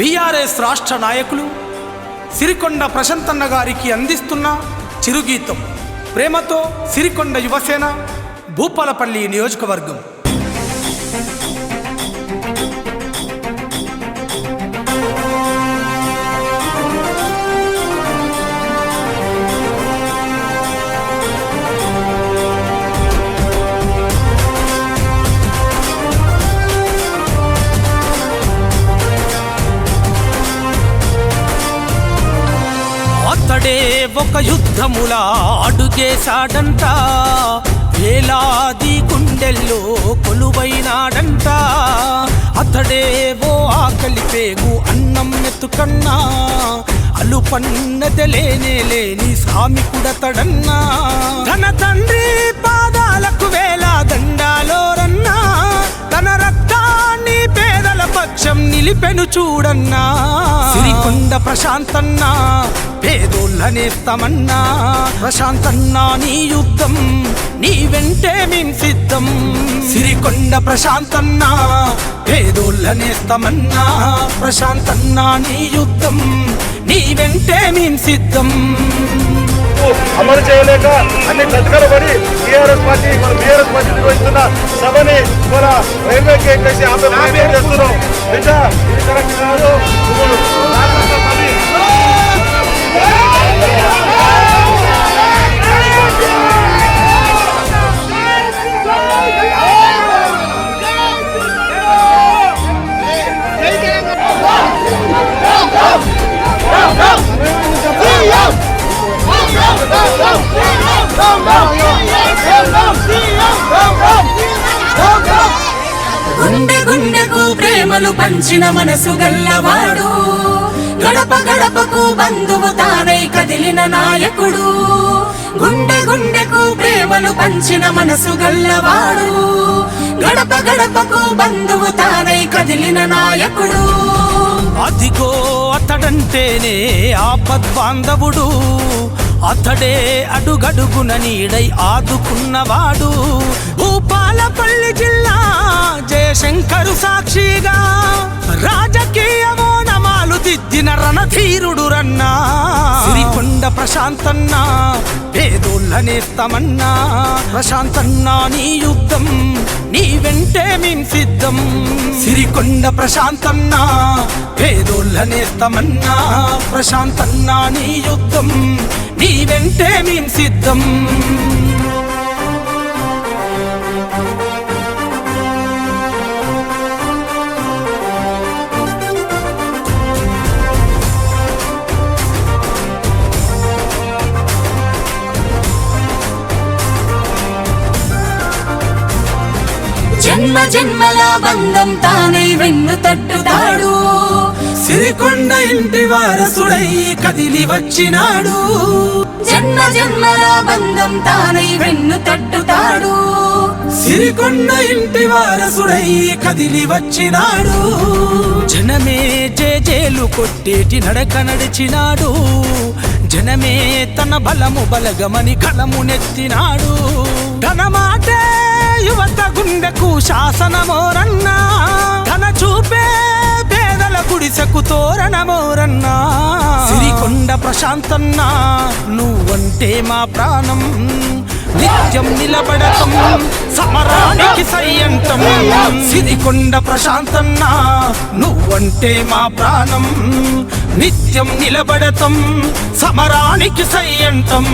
BRS రాష్ట్ర నాయకులు సిరికొండ ప్రశాంతన్న గారికి అందిస్తున్న చిరుగీతం. ప్రేమతో సిరికొండ యువసేన భూపాలపల్లి నియోజకవర్గం. అతడే ఒక యుద్ధములా అడుగేశాడంట వేలాది గుండెల్లో కొలువైనాడంట. అతడే ఓ ఆకలి పేగు అన్నం ఎత్తుకన్నా. అలుపన్నది లేనే లేని సామికుడతడన్నా తన తండ్రి పాదాలకు వేల దండాలోరన్నా. తన రక్తాన్ని పేదల పక్షం నిలిపెను చూడన్నా. సిరికొండ ప్రశాంతన్నా పేదోళ్ళనేస్తమన్నా ప్రశాంతన్నా నీ యుద్ధం నీ వెంటే మేం సిద్ధం. సిరికొండ ప్రశాంతన్నా పేదోళ్ళనేస్తమన్నా ప్రశాంతన్నా నీ యుద్ధం నీ వెంటే మేం సిద్ధం. వరకు అమలు చేయలేక అన్ని పడి టీఆర్ఎస్ పార్టీ మన బీఆర్ఎస్ పార్టీ నిర్వహిస్తున్న సభని మన రైల్వే గేట్ వేసి ఆందోళన చేస్తున్నాం. బిడ్డ ఇది కరెక్ట్ కాదు. గుండె గుండెకు ప్రేమలు పంచిన మనసు గల్లవాడు. గడప గడపకు బంధువు తానై కదిలిన నాయకుడు. గుండె గుండెకు ప్రేమలు పంచిన మనసు గల్లవాడు. గడప గడపకు బంధువు తానై కదిలిన నాయకుడు. అదిగో అతడంటేనే ఆపద్బాంధవుడు. అతడే అడుగడుగున నీడై ఆదుకున్నవాడు. భూపాలపల్లి జిల్లా జయశంకరు సాక్షిగా రాజా సిద్ధిన రణధీరుడు రన్నా. సిరికొండ ప్రశాంతన్నా పేదోళ్ళనేస్తమన్నా ప్రశాంతన్నా నీ యుద్ధం నీ వెంటే మేం సిద్ధం. సిరికొండ ప్రశాంతన్నా పేదోళ్ళనేస్తమన్నా ప్రశాంతన్నా నీ యుద్ధం నీ వెంటే మేం సిద్ధం. జన్మ జన్మల బంధం తానై వెన్ను తట్టుతాడు. సిరికొండ ఇంటి వారసుడై కదిలి వచ్చినాడు. జన్మ జన్మల బంధం తానై వెన్ను తట్టుతాడు. సిరికొండ ఇంటి వారసుడై కదిలి వచ్చినాడు. జనమే జేజేలు కొట్టేటి నడక నడిచినాడు. జనమే తన బలము బలగమని కలము నెత్తినాడు తన మాటే యువత గుండెకు శాసనమోరన్నా తన చూపే పేదల గుడిసెకు తోరణమోరన్నా సిరికొండ ప్రశాంతన్నా నువ్వంటే మా ప్రాణం. నిత్యం నిలబడటం సమరానికి సయ్యంతం. సిరికొండ ప్రశాంతన్నా నువ్వంటే మా ప్రాణం. నిత్యం నిలబడతం సమరానికి సయ్యంతం.